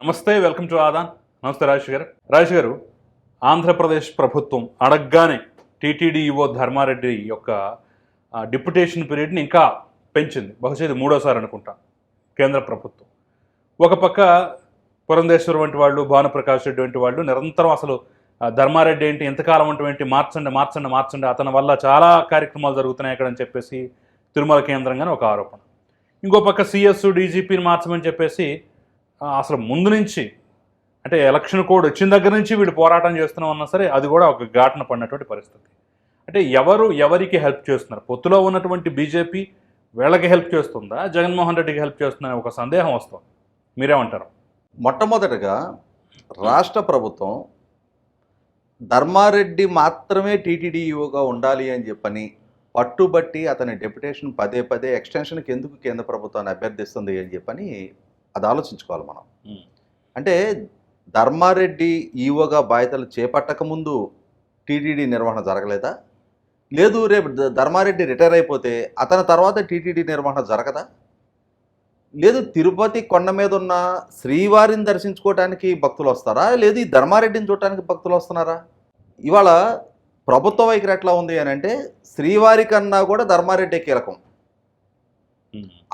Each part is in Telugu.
నమస్తే వెల్కమ్ టు ఆదాన్. నమస్తే రాజేష్ గారు. రాజేష్ గారు ఆంధ్రప్రదేశ్ ప్రభుత్వం అడగగానే టీటీడీఈఓ ధర్మారెడ్డి యొక్క డిప్యుటేషన్ పీరియడ్ని ఇంకా పెంచింది. బహుశా ఇది మూడోసారి అనుకుంటా కేంద్ర ప్రభుత్వం. ఒక పక్క పురంధేశ్వర్ వంటి వాళ్ళు భానుప్రకాష్ రెడ్డి వంటి వాళ్ళు నిరంతరం అసలు ధర్మారెడ్డి ఏంటి ఎంతకాలం ఉన్నటువంటి మార్చండి మార్చండి మార్చండి అతని వల్ల చాలా కార్యక్రమాలు జరుగుతున్నాయి అక్కడ అని చెప్పేసి తిరుమల కేంద్రంగానే ఒక ఆరోపణ. ఇంకో పక్క సిఎస్ డీజీపీని మార్చమని చెప్పేసి అసలు ముందు నుంచి అంటే ఎలక్షన్ కోడ్ వచ్చిన దగ్గర నుంచి వీళ్ళు పోరాటం చేస్తున్నాం అన్నా సరే అది కూడా ఒక ఘాటన పడినటువంటి పరిస్థితి. అంటే ఎవరు ఎవరికి హెల్ప్ చేస్తున్నారు? పొత్తులో ఉన్నటువంటి బీజేపీ వీళ్ళకి హెల్ప్ చేస్తుందా? జగన్మోహన్ రెడ్డికి హెల్ప్ చేస్తుందని ఒక సందేహం వస్తుంది. మీరేమంటారు? మొట్టమొదటగా రాష్ట్ర ప్రభుత్వం ధర్మారెడ్డి మాత్రమే టీటీడీఈఓగా ఉండాలి అని చెప్పని పట్టుబట్టి అతని డెప్యుటేషన్ పదే పదే ఎక్స్టెన్షన్కి ఎందుకు కేంద్ర ప్రభుత్వాన్ని అభ్యర్థిస్తుంది అని చెప్పని అది ఆలోచించుకోవాలి మనం. అంటే ధర్మారెడ్డి ఈఓగా బాధ్యతలు చేపట్టక ముందు టీటీడీ నిర్వహణ జరగలేదా? లేదు రేపు ధర్మారెడ్డి రిటైర్ అయిపోతే అతని తర్వాత టీటీడీ నిర్వహణ జరగదా? లేదు తిరుపతి కొండ మీద ఉన్న శ్రీవారిని దర్శించుకోవడానికి భక్తులు వస్తారా? లేదు ఈ ధర్మారెడ్డిని చూడటానికి భక్తులు వస్తున్నారా? ఇవాళ ప్రభుత్వ వైఖరి ఎట్లా ఉంది అని అంటే శ్రీవారి కన్నా కూడా ధర్మారెడ్డి కీలకం.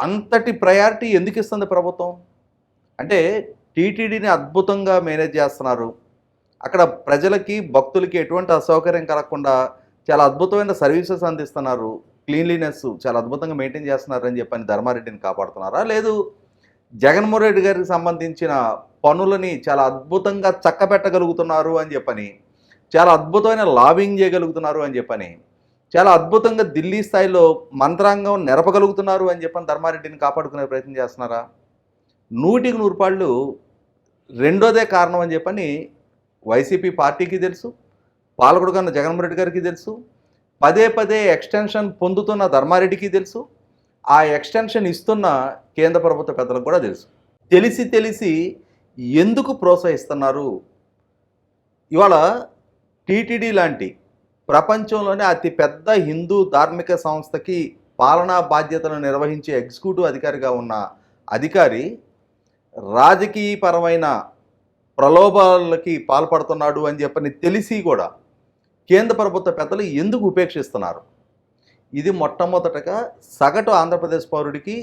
అంతటి ప్రయారిటీ ఎందుకు ఇస్తుంది ప్రభుత్వం? అంటే టీటీడీని అద్భుతంగా మేనేజ్ చేస్తున్నారు. అక్కడ ప్రజలకి భక్తులకి ఎటువంటి అసౌకర్యం కలగకుండా చాలా అద్భుతమైన సర్వీసెస్ అందిస్తున్నారు. క్లీన్లీనెస్ చాలా అద్భుతంగా మెయింటైన్ చేస్తున్నారు అని చెప్పని ధర్మారెడ్డిని కాపాడుతున్నారా? లేదు జగన్మోహన్ రెడ్డి గారికి సంబంధించిన పనులని చాలా అద్భుతంగా చక్కబెట్టగలుగుతున్నారు అని చెప్పని చాలా అద్భుతమైన లాబింగ్ చేయగలుగుతున్నారు అని చెప్పని చాలా అద్భుతంగా ఢిల్లీ స్థాయిలో మంత్రాంగం నెరపగలుగుతున్నారు అని చెప్పని ధర్మారెడ్డిని కాపాడుకునే ప్రయత్నం చేస్తున్నారా? నూటికి నూరు పాళ్ళు రెండోదే కారణం అని చెప్పని వైసీపీ పార్టీకి తెలుసు పాలకుడు కన్నా జగన్మోహన్ రెడ్డి గారికి తెలుసు పదే పదే ఎక్స్టెన్షన్ పొందుతున్న ధర్మారెడ్డికి తెలుసు ఆ ఎక్స్టెన్షన్ ఇస్తున్న కేంద్ర ప్రభుత్వ పెద్దలకు కూడా తెలుసు. తెలిసి తెలిసి ఎందుకు ప్రోత్సహిస్తున్నారు? ఇవాళ టీటీడీ లాంటి ప్రపంచంలోనే అతి పెద్ద హిందూ ధార్మిక సంస్థకి పాలనా బాధ్యతలు నిర్వహించే ఎగ్జిక్యూటివ్ అధికారిగా ఉన్న అధికారి రాజకీయపరమైన ప్రలోభాలకి పాల్పడుతున్నాడు అని చెప్పని తెలిసి కూడా కేంద్ర ప్రభుత్వ పెద్దలు ఎందుకు ఉపేక్షిస్తున్నారు? ఇది మొట్టమొదటగా సగటు ఆంధ్రప్రదేశ్ పౌరుడికి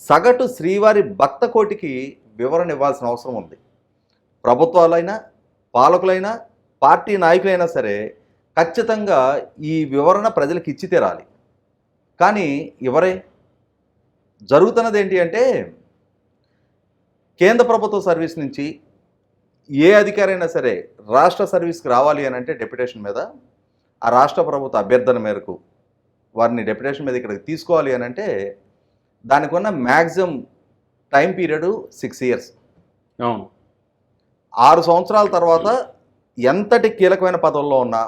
సగటు శ్రీవారి భక్త కోటికి వివరణ ఇవ్వాల్సిన అవసరం ఉంది. ప్రభుత్వాలైనా పాలకులైనా పార్టీ నాయకులైనా సరే ఖచ్చితంగా ఈ వివరణ ప్రజలకు ఇచ్చి తీరాలి. కానీ ఎవరే? జరుగుతున్నది ఏంటి అంటే కేంద్ర ప్రభుత్వ సర్వీస్ నుంచి ఏ అధికారైనా సరే రాష్ట్ర సర్వీస్కి రావాలి అని అంటే డెప్యుటేషన్ మీద ఆ రాష్ట్ర ప్రభుత్వ అభ్యర్థన మేరకు వారిని డెప్యుటేషన్ మీద ఇక్కడికి తీసుకోవాలి అని అంటే దానికి ఉన్న maximum time period six years. అవును. ఆరు సంవత్సరాల తర్వాత ఎంతటి కీలకమైన పదవుల్లో ఉన్నా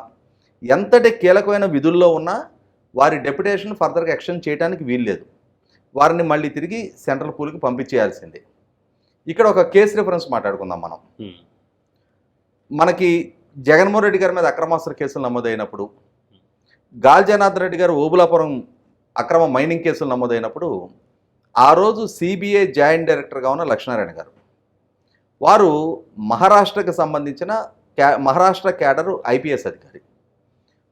ఎంతటి కీలకమైన విధుల్లో ఉన్నా వారి డెప్యుటేషన్ ఫర్దర్గా ఎక్స్టెండ్ చేయడానికి వీల్లేదు వారిని మళ్ళీ తిరిగి సెంట్రల్ పూల్కి పంపించేయాల్సిందే. ఇక్కడ ఒక కేసు రిఫరెన్స్ మాట్లాడుకుందాం మనం. మనకి జగన్మోహన్ రెడ్డి గారి మీద అక్రమాస్త్ర కేసులు నమోదైనప్పుడు గాల్ జనార్దన్ రెడ్డి గారు ఓబులాపురం అక్రమ మైనింగ్ కేసులు నమోదైనప్పుడు ఆ రోజు సిబిఐ జాయింట్ డైరెక్టర్గా ఉన్న లక్ష్మీనారాయణ గారు. వారు మహారాష్ట్రకు సంబంధించిన క్యా మహారాష్ట్ర క్యాడర్ ఐపీఎస్ అధికారి.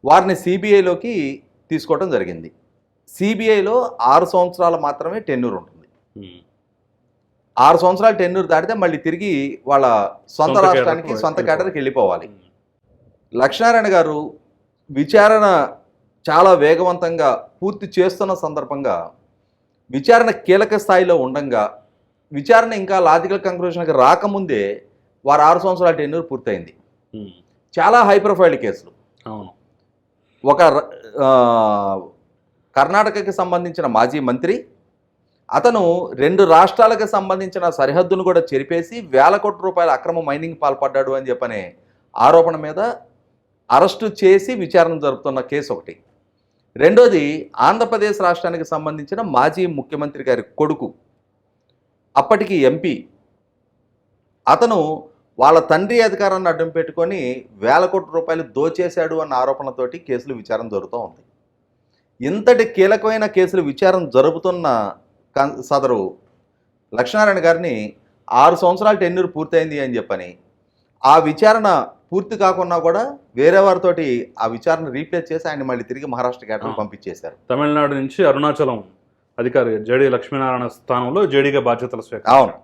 వారిని సిబిఐలోకి తీసుకోవడం జరిగింది. సిబిఐలో ఆరు సంవత్సరాలు మాత్రమే టెన్యూర్ ఉంటుంది. ఆరు సంవత్సరాలు టెన్యూర్ దాటితే మళ్ళీ తిరిగి వాళ్ళ సొంత రాష్ట్రానికి సొంత కేడర్కి వెళ్ళిపోవాలి. లక్ష్మీనారాయణ గారు విచారణ చాలా వేగవంతంగా పూర్తి చేస్తున్న సందర్భంగా విచారణ కీలక స్థాయిలో ఉండంగా విచారణ ఇంకా లాజికల్ కంక్లూషన్కి రాకముందే వారు ఆరు సంవత్సరాల టెన్యూర్ పూర్తయింది. చాలా హై ప్రొఫైల్ కేసులు. అవును. ఒక ర- కర్ణాటకకి సంబంధించిన మాజీ మంత్రి అతను రెండు రాష్ట్రాలకు సంబంధించిన సరిహద్దును కూడా చెరిపేసి వేల కోట్ల రూపాయల అక్రమ మైనింగ్ పాల్పడ్డాడు అని చెప్పనే ఆరోపణ మీద అరెస్టు చేసి విచారణ జరుపుతున్న కేసు ఒకటి. రెండోది ఆంధ్రప్రదేశ్ రాష్ట్రానికి సంబంధించిన మాజీ ముఖ్యమంత్రి గారి కొడుకు అప్పటికి ఎంపీ. అతను వాళ్ళ తండ్రి అధికారాన్ని అడ్డం పెట్టుకొని వేల కోట్ల రూపాయలు దోచేశాడు అన్న ఆరోపణలతోటి కేసులు విచారణ జరుగుతూ ఉంది ఇంతటి కీలకమైన కేసులు విచారణ జరుపుతున్న సదరు లక్ష్మీనారాయణ గారిని ఆరు సంవత్సరాల టెన్యూర్ పూర్తయింది అని చెప్పని ఆ విచారణ పూర్తి కాకుండా కూడా వేరే వారితోటి ఆ విచారణ రీప్లేస్ చేసి ఆయన మళ్ళీ తిరిగి మహారాష్ట్ర ఆ. పంపించేశారు తమిళనాడు నుంచి అరుణాచలం అధికారి జేడి లక్ష్మీనారాయణ స్థానంలో జేడీగా బాధ్యతలు స్వీకరించారు అవును.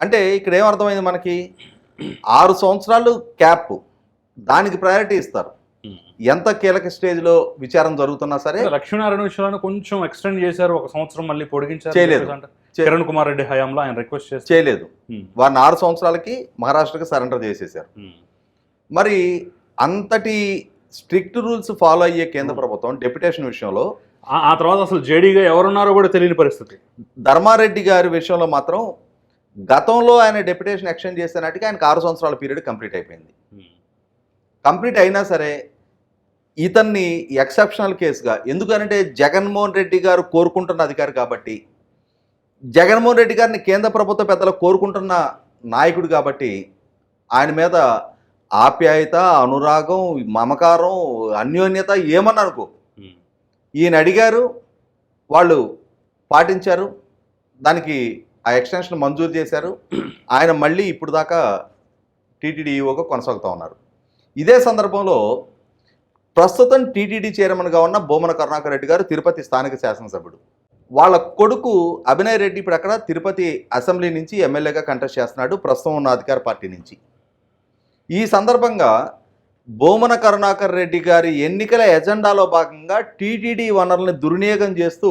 అంటే ఇక్కడ ఏమర్థమైంది మనకి ఆరు సంవత్సరాలు క్యాప్ దానికి ప్రయారిటీ ఇస్తారు. ఎంత కీలక స్టేజ్లో విచారణ జరుగుతున్నా సరే లక్ష్మీనారాయణ విషయాలను కొంచెం ఎక్స్టెండ్ చేశారు ఒక సంవత్సరం మళ్ళీ పొడిగించారు చేయలేదు. కిరణ్ కుమార్ రెడ్డి హయాంలో ఆయన రిక్వెస్ట్ చేస్తే చేయలేదు. వారిని ఆరు సంవత్సరాలకి మహారాష్ట్రకి సరెండర్ చేసేసారు. మరి అంతటి స్ట్రిక్ట్ రూల్స్ ఫాలో అయ్యే కేంద్ర ప్రభుత్వం డెప్యుటేషన్ విషయంలో ఆ- ఆ తర్వాత అసలు జేడీగా ఎవరున్నారో కూడా తెలియని పరిస్థితి ధర్మారెడ్డి గారి విషయంలో మాత్రం గతంలో ఆయన డెప్యుటేషన్ ఎక్స్టెండ్ చేసే నాటికి ఆయనకు ఆరు సంవత్సరాల పీరియడ్ కంప్లీట్ అయిపోయింది ఉమ్. కంప్లీట్ అయినా సరే ఇతన్ని ఎక్సెప్షనల్ కేసుగా ఎందుకనంటే జగన్మోహన్ రెడ్డి గారు కోరుకుంటున్న అధికారి కాబట్టి జగన్మోహన్ రెడ్డి గారిని కేంద్ర ప్రభుత్వ పెద్దలు కోరుకుంటున్న నాయకుడు కాబట్టి ఆయన మీద ఆప్యాయత అనురాగం మమకారం అన్యోన్యత ఏమన్నా అనుకో ఉమ్. ఈయన అడిగారు వాళ్ళు పాటించారు దానికి ఆ ఎక్స్టెన్షన్ మంజూరు చేశారు. ఆయన మళ్ళీ ఇప్పుడు దాకా టీటీడీఈఓగా కొనసాగుతూ ఉన్నారు. ఇదే సందర్భంలో ప్రస్తుతం టీటీడీ చైర్మన్గా ఉన్న బొమ్మన కరుణాకర్ రెడ్డి గారు తిరుపతి స్థానిక శాసనసభ్యుడు. వాళ్ళ కొడుకు అభినయ్ రెడ్డి ఇప్పుడు అక్కడ తిరుపతి అసెంబ్లీ నుంచి ఎమ్మెల్యేగా కంటెస్ట్ చేస్తున్నాడు ప్రస్తుతం ఉన్న అధికార పార్టీ నుంచి. ఈ సందర్భంగా బోమన కరుణాకర్ రెడ్డి గారి ఎన్నికల ఎజెండాలో భాగంగా టీటీడీ వనరుల్ని దుర్వినియోగం చేస్తూ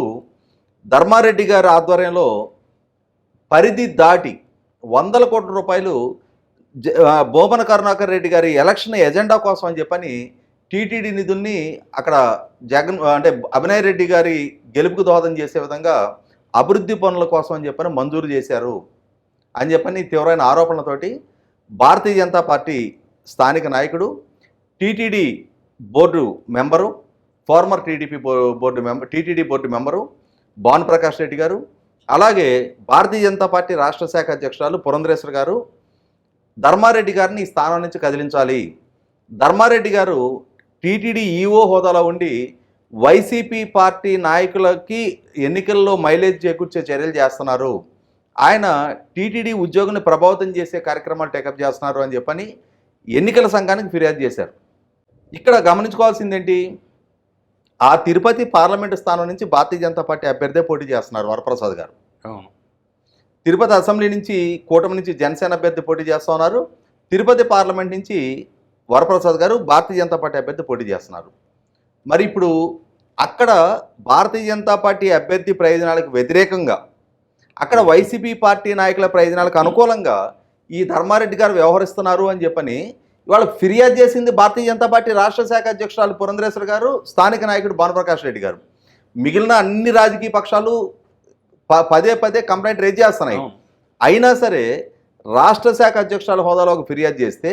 ధర్మారెడ్డి గారి ఆధ్వర్యంలో పరిధి దాటి వందల కోట్ల రూపాయలు జ- బోమన కరుణాకర్ రెడ్డి గారి ఎలక్షన్ ఎజెండా కోసం అని చెప్పని టీటీడీ నిధుల్ని అక్కడ జగన్ అంటే అభినయ్ రెడ్డి గారి గెలుపుకు దోహదం చేసే విధంగా అభివృద్ధి పనుల కోసం అని చెప్పని మంజూరు చేశారు అని చెప్పని తీవ్రమైన ఆరోపణలతోటి భారతీయ జనతా పార్టీ స్థానిక నాయకుడు TTD board member former TDP board member TTD board member Bhanuprakash Reddy గారు అలాగే భారతీయ జనతా పార్టీ రాష్ట్ర శాఖ అధ్యక్షురాలు పురంధరేశ్వర్ గారు ధర్మారెడ్డి గారిని ఈ స్థానం నుంచి కదిలించాలి. ధర్మారెడ్డి గారు టీటీడీ ఈఓ హోదాలో ఉండి వైసీపీ పార్టీ నాయకులకి ఎన్నికల్లో మైలేజ్ చేకూర్చే చర్యలు చేస్తున్నారు. ఆయన టీటీడీ ఉద్యోగిని ప్రభావితం చేసే కార్యక్రమాలు టేకప్ చేస్తున్నారు అని చెప్పని ఎన్నికల సంఘానికి ఫిర్యాదు చేశారు. ఇక్కడ గమనించుకోవాల్సిందేంటి? ఆ తిరుపతి పార్లమెంటు స్థానం నుంచి భారతీయ జనతా పార్టీ అభ్యర్థే పోటీ చేస్తున్నారు వరప్రసాద్ గారు. అవును. తిరుపతి అసెంబ్లీ నుంచి కూటమి నుంచి జనసేన అభ్యర్థి పోటీ చేస్తూ ఉన్నారు. తిరుపతి పార్లమెంట్ నుంచి వరప్రసాద్ గారు భారతీయ జనతా పార్టీ అభ్యర్థి పోటీ చేస్తున్నారు. మరి ఇప్పుడు అక్కడ భారతీయ జనతా పార్టీ అభ్యర్థి ప్రయోజనాలకు వ్యతిరేకంగా అక్కడ వైసీపీ పార్టీ నాయకుల ప్రయోజనాలకు అనుకూలంగా ఈ ధర్మారెడ్డి గారు వ్యవహరిస్తున్నారు అని చెప్పని ఇవాళ ఫిర్యాదు చేసింది భారతీయ జనతా పార్టీ రాష్ట్ర శాఖ అధ్యక్షురాలు పురంధరేశ్వర్ గారు స్థానిక నాయకుడు భానుప్రకాష్ రెడ్డి గారు. మిగిలిన అన్ని రాజకీయ పక్షాలు పదే పదే కంప్లైంట్ రేజ్ చేస్తున్నాయి. అయినా సరే రాష్ట్ర శాఖ అధ్యక్షురాల హోదాలో ఒక ఫిర్యాదు చేస్తే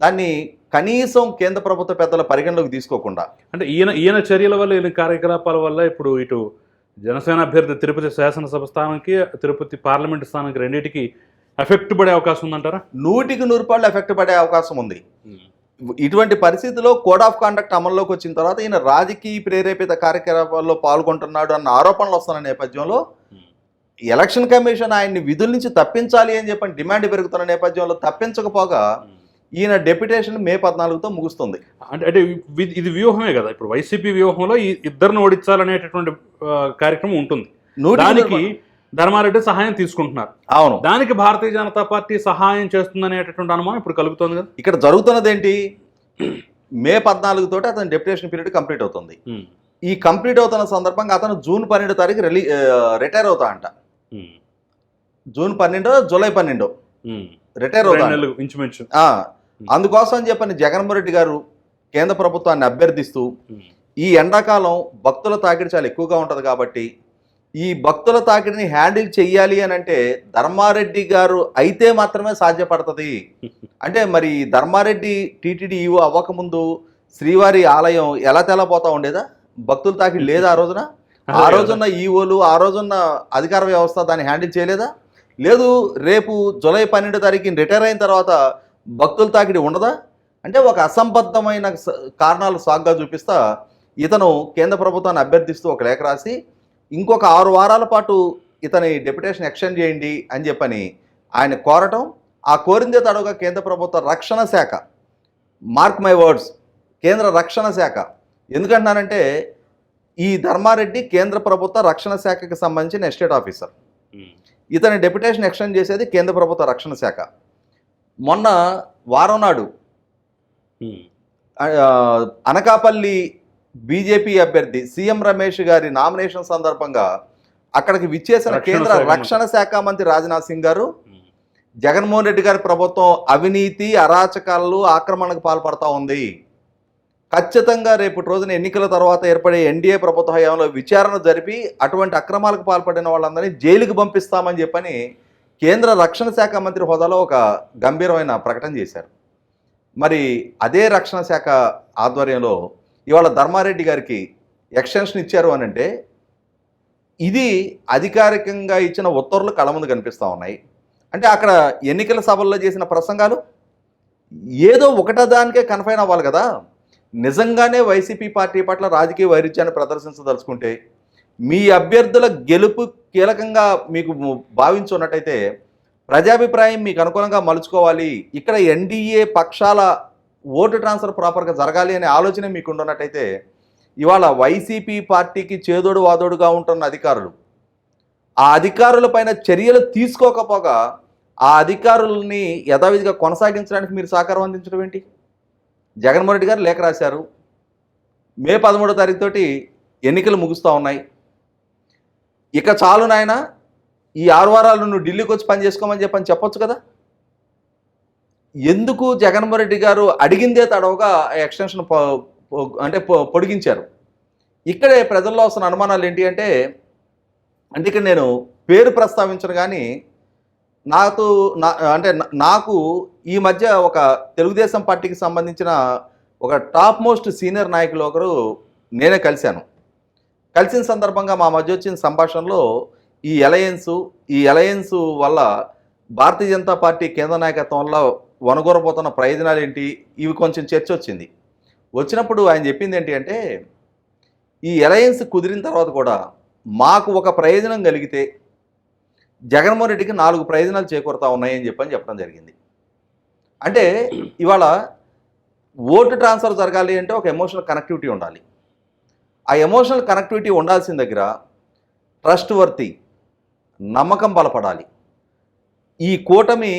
దాన్ని కనీసం కేంద్ర ప్రభుత్వ పెద్దల పరిగణలోకి తీసుకోకుండా. అంటే ఈయన ఈయన చర్యల వల్ల ఈయన కార్యకలాపాల వల్ల ఇప్పుడు ఇటు జనసేన అభ్యర్థి తిరుపతి శాసనసభ స్థానానికి తిరుపతి పార్లమెంట్ స్థానానికి రెండింటికి ఎఫెక్ట్ పడే అవకాశం ఉందంటారా? నూటికి నూరు రూపాయలు ఎఫెక్ట్ పడే అవకాశం ఉంది. ఇటువంటి పరిస్థితిలో కోడ్ ఆఫ్ కాండక్ట్ అమల్లోకి వచ్చిన తర్వాత ఈయన రాజకీయ ప్రేరేపిత కార్యకలాపాల్లో పాల్గొంటున్నాడు అన్న ఆరోపణలు వస్తున్న నేపథ్యంలో ఎలక్షన్ కమిషన్ ఆయన్ని విధుల నుంచి తప్పించాలి అని చెప్పని డిమాండ్ పెరుగుతున్న నేపథ్యంలో తప్పించకపోగా ఈయన డెప్యుటేషన్ మే పద్నాలుగుతో ముగుస్తుంది. అంటే అంటే ఇది- వ్యూహమే కదా. ఇప్పుడు వైసీపీ వ్యూహంలో ఈ ఇద్దరిని ఓడించాలనేటటువంటి కార్యక్రమం ఉంటుంది. దానికి. ధర్మారెడ్డి సహాయం తీసుకుంటున్నారు. అవును. దానికి భారతీయ జనతా పార్టీ సహాయం చేస్తుందనేటటువంటి అనుమానం ఇప్పుడు కలుగుతోంది కదా? ఇక్కడ జరుగుతున్నది ఏంటి మే పద్నాలుగు తోటి అతని డెప్యుటేషన్ పీరియడ్ కంప్లీట్ అవుతుంది. ఈ కంప్లీట్ అవుతున్న సందర్భంగా అతను జూన్ పన్నెండు తారీఖు రిలీ రిటైర్ అవుతా అంట. జూన్ పన్నెండో జూలై పన్నెండో. రిటైర్ అవుతా అందుకోసం చెప్పని జగన్మోహన్ రెడ్డి గారు కేంద్ర ప్రభుత్వాన్ని అభ్యర్థిస్తూ ఈ ఎండాకాలం భక్తుల తాకిడి చాలా ఎక్కువగా ఉంటుంది కాబట్టి ఈ భక్తుల తాకిడిని హ్యాండిల్ చెయ్యాలి అని అంటే ధర్మారెడ్డి గారు అయితే మాత్రమే సాధ్యపడుతుంది. అంటే మరి ధర్మారెడ్డి టీటీడీ ఈవో అవ్వకముందు శ్రీవారి ఆలయం ఎలా తెల్లబోతా ఉండేదా? భక్తుల తాకిడి లేదా ఆ రోజున? ఆ రోజున్న ఈవోలు ఆ రోజున్న అధికార వ్యవస్థ దాన్ని హ్యాండిల్ చేయలేదా? లేదు రేపు జూలై పన్నెండో తారీఖుని రిటైర్ అయిన తర్వాత భక్తుల తాకిడి ఉండదా? అంటే ఒక అసంబద్ధమైన కారణాలు సాగ్గా చూపిస్తా ఇతను కేంద్ర ప్రభుత్వాన్ని అభ్యర్థిస్తూ ఒక లేఖ రాసి ఇంకొక ఆరు వారాల పాటు ఇతని డెప్యుటేషన్ ఎక్స్టెండ్ చేయండి అని చెప్పని ఆయన కోరటం ఆ కోరిందే తడవుగా కేంద్ర ప్రభుత్వ రక్షణ శాఖ మార్క్ మై వర్డ్స్ కేంద్ర రక్షణ శాఖ. ఎందుకంటున్నానంటే ఈ ధర్మారెడ్డి కేంద్ర ప్రభుత్వ రక్షణ శాఖకి సంబంధించిన ఎస్టేట్ ఆఫీసర్. ఇతని డెప్యుటేషన్ ఎక్స్టెండ్ చేసేది కేంద్ర ప్రభుత్వ రక్షణ శాఖ. మొన్న వారం నాడు అనకాపల్లి బీజేపీ అభ్యర్థి సీఎం రమేష్ గారి నామినేషన్ సందర్భంగా అక్కడికి విచ్చేసిన కేంద్ర. రక్షణ శాఖ మంత్రి రాజ్నాథ్ సింగ్ గారు జగన్మోహన్ రెడ్డి గారి ప్రభుత్వం అవినీతి అరాచకాలు ఆక్రమణకు పాల్పడతా ఉంది. ఖచ్చితంగా రేపటి రోజున ఎన్నికల తర్వాత ఏర్పడే ఎన్డీఏ ప్రభుత్వ హయాంలో విచారణ జరిపి అటువంటి అక్రమాలకు పాల్పడిన వాళ్ళందరినీ జైలుకి పంపిస్తామని చెప్పని కేంద్ర రక్షణ శాఖ మంత్రి హోదాలో ఒక గంభీరమైన ప్రకటన చేశారు. మరి అదే రక్షణ శాఖ ఆధ్వర్యంలో ఇవాళ ధర్మారెడ్డి గారికి ఎక్స్టెన్షన్ ఇచ్చారు అని అంటే ఇది అధికారికంగా ఇచ్చిన ఉత్తర్వులు కళ ముందు కనిపిస్తూ ఉన్నాయి. అంటే అక్కడ ఎన్నికల సభల్లో చేసిన ప్రసంగాలు ఏదో ఒకటో దానికే కన్ఫైన్ అవ్వాలి కదా. నిజంగానే వైసీపీ పార్టీ పట్ల రాజకీయ వైరుధ్యాన్ని ప్రదర్శించదలుచుకుంటే మీ అభ్యర్థుల గెలుపు కీలకంగా మీకు భావించున్నట్టయితే ప్రజాభిప్రాయం మీకు అనుకూలంగా మలుచుకోవాలి. ఇక్కడ ఎన్డీఏ పక్షాల ఓటు ట్రాన్స్ఫర్ ప్రాపర్గా జరగాలి అనే ఆలోచన మీకు ఉన్నట్టయితే ఇవాళ వైసీపీ పార్టీకి చేదోడు వాదోడుగా ఉంటున్న అధికారులు ఆ అధికారులపైన చర్యలు తీసుకోకపోగా ఆ అధికారుల్ని యథావిధిగా కొనసాగించడానికి మీరు సహకారం అందించడం ఏంటి? జగన్మోహన్ రెడ్డి గారు లేఖ రాశారు. మే పదమూడో తారీఖు తోటి ఎన్నికలు ముగుస్తూ ఉన్నాయి. ఇక చాలు నాయన ఈ ఆరు వారాలు నువ్వు ఢిల్లీకి వచ్చి పని చేసుకోమని చెప్పని చెప్పొచ్చు కదా? ఎందుకు జగన్మోహన్ రెడ్డి గారు అడిగిందే తడవగా ఎక్స్టెన్షన్ పొ- అంటే పొ- పొడిగించారు? ఇక్కడే ప్రజల్లో వస్తున్న అనుమానాలు ఏంటి అంటే అంటే ఇక్కడ నేను పేరు ప్రస్తావించను కానీ నాకు నా అంటే నాకు ఈ మధ్య ఒక తెలుగుదేశం పార్టీకి సంబంధించిన ఒక టాప్ మోస్ట్ సీనియర్ నాయకులు ఒకరు నేనే కలిశాను. కలిసిన సందర్భంగా మా మధ్య వచ్చిన సంభాషణలో ఈ అలయన్సు ఈ అలయన్సు వల్ల భారతీయ జనతా పార్టీ కేంద్ర నాయకత్వంలో వనగొరబోతున్న ప్రయోజనాలు ఏంటి ఇవి కొంచెం చర్చ వచ్చింది వచ్చినప్పుడు ఆయన చెప్పింది ఏంటి అంటే ఈ అలయన్స్ కుదిరిన తర్వాత కూడా మాకు ఒక ప్రయోజనం కలిగితే జగన్మోహన్ రెడ్డికి నాలుగు ప్రయోజనాలు చేకూరుతా ఉన్నాయని చెప్పని చెప్పడం జరిగింది. అంటే ఇవాళ ఓటు ట్రాన్స్ఫర్ జరగాలి అంటే ఒక ఎమోషనల్ కనెక్టివిటీ ఉండాలి. ఆ ఎమోషనల్ కనెక్టివిటీ ఉండాల్సిన దగ్గర ట్రస్ట్ వర్తి నమ్మకం బలపడాలి. ఈ కూటమి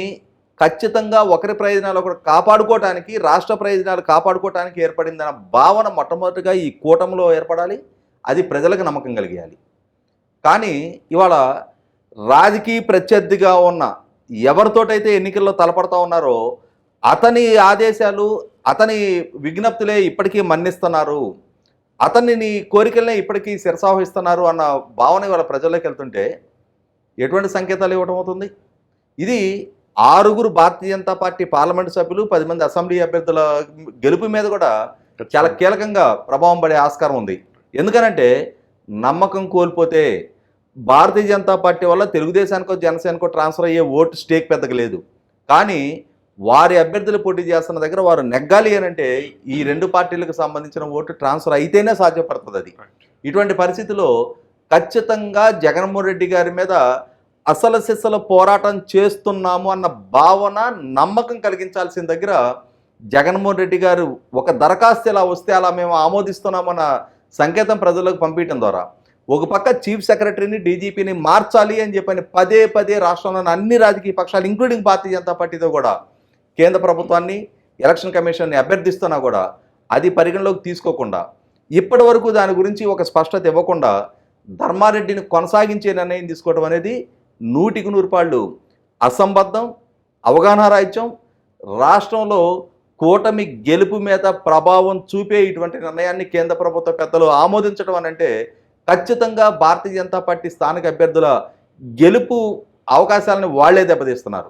ఖచ్చితంగా ఒకరి ప్రయోజనాలు ఒకరు కాపాడుకోవటానికి రాష్ట్ర ప్రయోజనాలు కాపాడుకోవటానికి ఏర్పడిందన్న భావన మొట్టమొదటిగా ఈ కూటమిలో ఏర్పడాలి. అది ప్రజలకు నమ్మకం కలిగేయాలి. కానీ ఇవాళ రాజకీయ ప్రత్యర్థిగా ఉన్న ఎవరితోటైతే ఎన్నికల్లో తలపడతా ఉన్నారో అతని ఆదేశాలు అతని విజ్ఞప్తులే ఇప్పటికీ మన్నిస్తున్నారు. అతనిని కోరికలనే ఇప్పటికీ శిరసావహిస్తున్నారు అన్న భావన ఇవాళ ప్రజల్లోకి వెళ్తుంటే ఎటువంటి సంకేతాలు ఇవ్వటం అవుతుంది? ఇది ఆరుగురు భారతీయ జనతా పార్టీ పార్లమెంటు సభ్యులు పది మంది అసెంబ్లీ అభ్యర్థుల గెలుపు మీద కూడా చాలా కీలకంగా ప్రభావం పడే ఆస్కారం ఉంది. ఎందుకనంటే నమ్మకం కోల్పోతే భారతీయ జనతా పార్టీ వల్ల తెలుగుదేశానికో జనసేనకో ట్రాన్స్ఫర్ అయ్యే ఓటు స్టేక్ పెద్దగా లేదు. కానీ వారి అభ్యర్థులు పోటీ చేస్తున్న దగ్గర వారు నెగ్గాలి అని అంటే ఈ రెండు పార్టీలకు సంబంధించిన ఓటు ట్రాన్స్ఫర్ అయితేనే సాధ్యపడుతుంది అది. ఇటువంటి పరిస్థితిలో ఖచ్చితంగా జగన్మోహన్ రెడ్డి గారి మీద అసలు సిసల పోరాటం చేస్తున్నాము అన్న భావన నమ్మకం కలిగించాల్సిన దగ్గర జగన్మోహన్ రెడ్డి గారు ఒక దరఖాస్తు ఇలా వస్తే అలా మేము ఆమోదిస్తున్నామన్న సంకేతం ప్రజలకు పంపించడం ద్వారా. ఒక పక్క చీఫ్ సెక్రటరీని డీజీపీని మార్చాలి అని చెప్పని పదే పదే రాష్ట్రంలోని అన్ని రాజకీయ పక్షాలు ఇంక్లూడింగ్ భారతీయ జనతా పార్టీతో కూడా కేంద్ర ప్రభుత్వాన్ని ఎలక్షన్ కమిషన్ని అభ్యర్థిస్తున్నా కూడా అది పరిగణలోకి తీసుకోకుండా ఇప్పటి వరకు దాని గురించి ఒక స్పష్టత ఇవ్వకుండా ధర్మారెడ్డిని కొనసాగించే నిర్ణయం తీసుకోవడం అనేది నూటికి నూరు పాళ్ళు అసంబద్ధం అవగాహన రాహిత్యం రాష్ట్రంలో కూటమి గెలుపు మీద ప్రభావం చూపే ఇటువంటి నిర్ణయాన్ని కేంద్ర ప్రభుత్వ పెద్దలు ఆమోదించడం అని అంటే ఖచ్చితంగా భారతీయ జనతా పార్టీ స్థానిక అభ్యర్థుల గెలుపు అవకాశాలను వాళ్ళే దెబ్బతీస్తున్నారు.